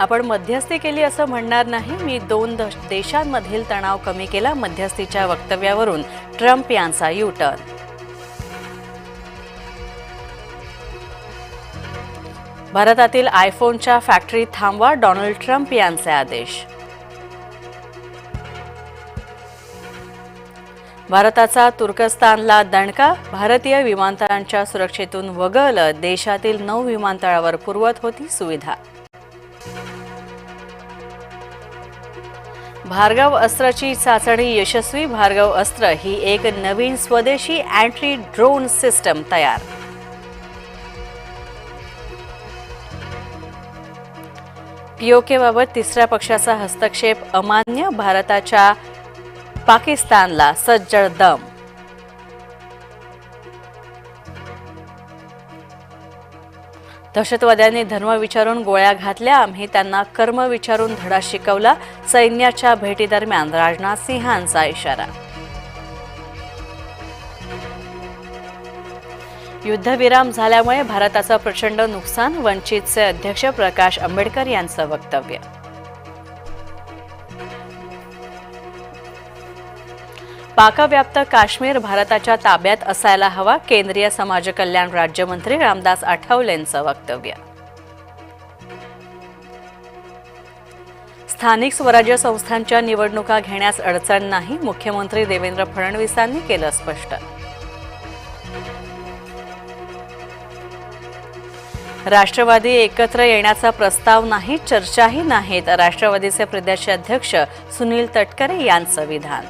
आपण मध्यस्थी केली असं म्हणणार नाही. मी दोन दश- देशांमधील तणाव कमी केला मध्यस्थीच्या वक्तव्यावरून. ट्रम्प यांचा युटर्न. भारतातील आयफोनच्या फॅक्टरी थांबवा डोनाल्ड ट्रम्प यांचे आदेश. भारताचा तुर्कस्तानला दणका भारतीय विमानतळांच्या सुरक्षेतून वगळलं देशातील नऊ विमानतळावर पुरवत होती सुविधा. भार्गव अस्त्राची चाचणी यशस्वी. भार्गव अस्त्र ही एक नवीन स्वदेशी अँटी ड्रोन सिस्टम तयार. पीओकेबाबत तिसऱ्या पक्षाचा हस्तक्षेप अमान्य. भारताच्या पाकिस्तानला सज्जड दम. दहशतवाद्यांनी धर्म विचारून गोळ्या घातल्या. आम्ही त्यांना कर्म विचारून धडा शिकवला. सैन्याच्या भेटीदरम्यान राजनाथ सिंहांचा इशारा. युद्धविराम झाल्यामुळे भारताचं प्रचंड नुकसान वंचितचे अध्यक्ष प्रकाश आंबेडकर यांचं वक्तव्य. पाकव्याप्त काश्मीर भारताच्या ताब्यात असायला हवा केंद्रीय समाज कल्याण राज्यमंत्री रामदास आठवलेंचं वक्तव्य. स्थानिक स्वराज्य संस्थांच्या निवडणुका घेण्यास अडचण नाही मुख्यमंत्री देवेंद्र फडणवीसांनी केलं स्पष्ट. राष्ट्रवादी एकत्र येण्याचा प्रस्ताव नाही चर्चाही नाहीत राष्ट्रवादीचे प्रदेशाध्यक्ष सुनील तटकरे यांचं विधान.